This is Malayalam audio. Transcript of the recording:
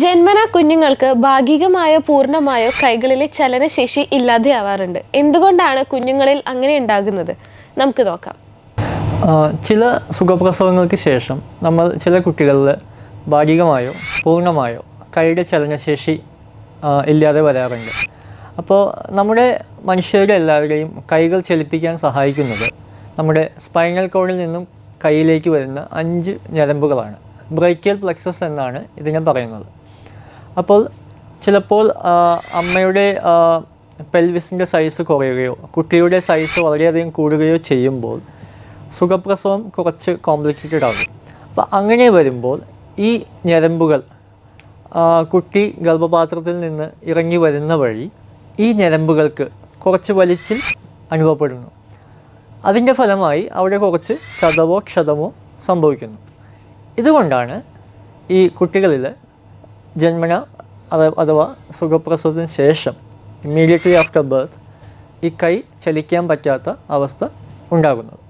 ജന്മന കുഞ്ഞുങ്ങൾക്ക് ഭാഗികമായോ പൂർണമായോ കൈകളിലെ ചലനശേഷി ഇല്ലാതെയാവാറുണ്ട്. എന്തുകൊണ്ടാണ് കുഞ്ഞുങ്ങളിൽ അങ്ങനെ ഉണ്ടാകുന്നത്? നമുക്ക് നോക്കാം. ചില സുഖപ്രസവങ്ങൾക്ക് ശേഷം നമ്മൾ ചില കുട്ടികളിൽ ഭാഗികമായോ പൂർണമായോ കൈയുടെ ചലനശേഷി ഇല്ലാതെ വരാറുണ്ട്. അപ്പോൾ നമ്മുടെ മനുഷ്യരുടെ എല്ലാവരുടെയും കൈകൾ ചലിപ്പിക്കാൻ സഹായിക്കുന്നത് നമ്മുടെ സ്പൈനൽ കോഡിൽ നിന്നും കൈയിലേക്ക് വരുന്ന അഞ്ച് ഞരമ്പുകളാണ്. ബ്രൈക്കൽ പ്ലക്സസ് എന്നാണ് ഇതിനെ പറയുന്നത്. അപ്പോൾ ചിലപ്പോൾ അമ്മയുടെ പെൽവിസിന്റെ സൈസ് കുറയുകയോ കുട്ടിയുടെ സൈസ് വളരെയധികം കൂടുകയോ ചെയ്യുമ്പോൾ സുഖപ്രസവം കുറച്ച് കോംപ്ലിക്കേറ്റഡ് ആകും. അപ്പോൾ അങ്ങനെ വരുമ്പോൾ ഈ ഞരമ്പുകൾ കുട്ടി ഗർഭപാത്രത്തിൽ നിന്ന് ഇറങ്ങി വരുന്ന വഴി ഈ ഞരമ്പുകൾക്ക് കുറച്ച് വലിച്ചിൽ അനുഭവപ്പെടുന്നു. അതിന്റെ ഫലമായി അവിടെ കുറച്ച് ചതവോ ക്ഷതമോ സംഭവിക്കുന്നു. ഇതുകൊണ്ടാണ് ഈ കുട്ടികളിൽ ജന്മന അഥവാ സുഖപ്രസവത്തിന് ശേഷം ഇമ്മീഡിയറ്റ്ലി ആഫ്റ്റർ ബർത്ത് ഈ കൈ ചലിക്കാൻ പറ്റാത്ത അവസ്ഥ ഉണ്ടാകുന്നത്.